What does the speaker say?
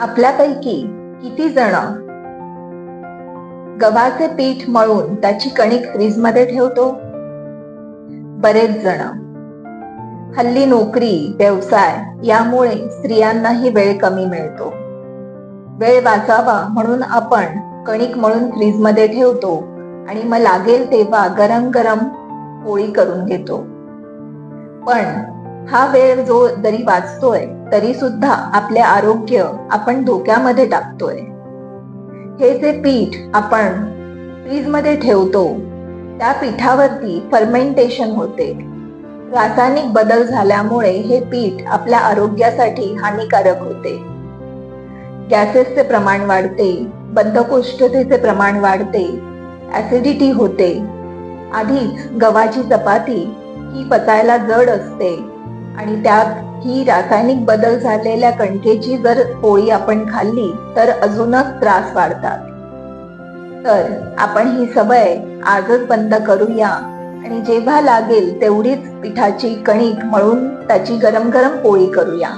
आपल्यापैकी किती जण गव्हाचे पीठ मळून त्याची कणिक फ्रीजमध्ये ठेवतो? बरेच जण. हल्ली नोकरी व्यवसाय यामुळे स्त्रियांनाही वेळ कमी मिळतो. वेळ वाचावा म्हणून आपण कणिक मळून फ्रीजमध्ये ठेवतो आणि मग लागेल तेव्हा गरम गरम पोळी करून घेतो. पण हा वेळ जो जरी वाचतोय तरी सुद्धा आपले आरोग्य आपण धोक्यामध्ये टाकतोय. हे जे पीठ आपण फ्रीजमध्ये ठेवतो त्या पिठावरती फर्मेंटेशन होते. रासायनिक बदल झाल्यामुळे हे पीठ आपल्या आरोग्यासाठी हानिकारक होते. गॅसेसचे प्रमाण वाढते बद्धकोष्ठतेचे प्रमाण वाढते ऍसिडिटी होते. आधीच गव्हाची चपाती ही पचायला जड असते. आणि त्यात ही रासायनिक बदल झालेल्या कंठेची जर पोळी आपण खाल्ली तर अजूनच त्रास वाढतात. तर आपण ही सवय आजच बंद करूया. आणि जेव्हा लागेल तेवढीच पिठाची कणिक मळून त्याची गरम गरम पोळी करूया.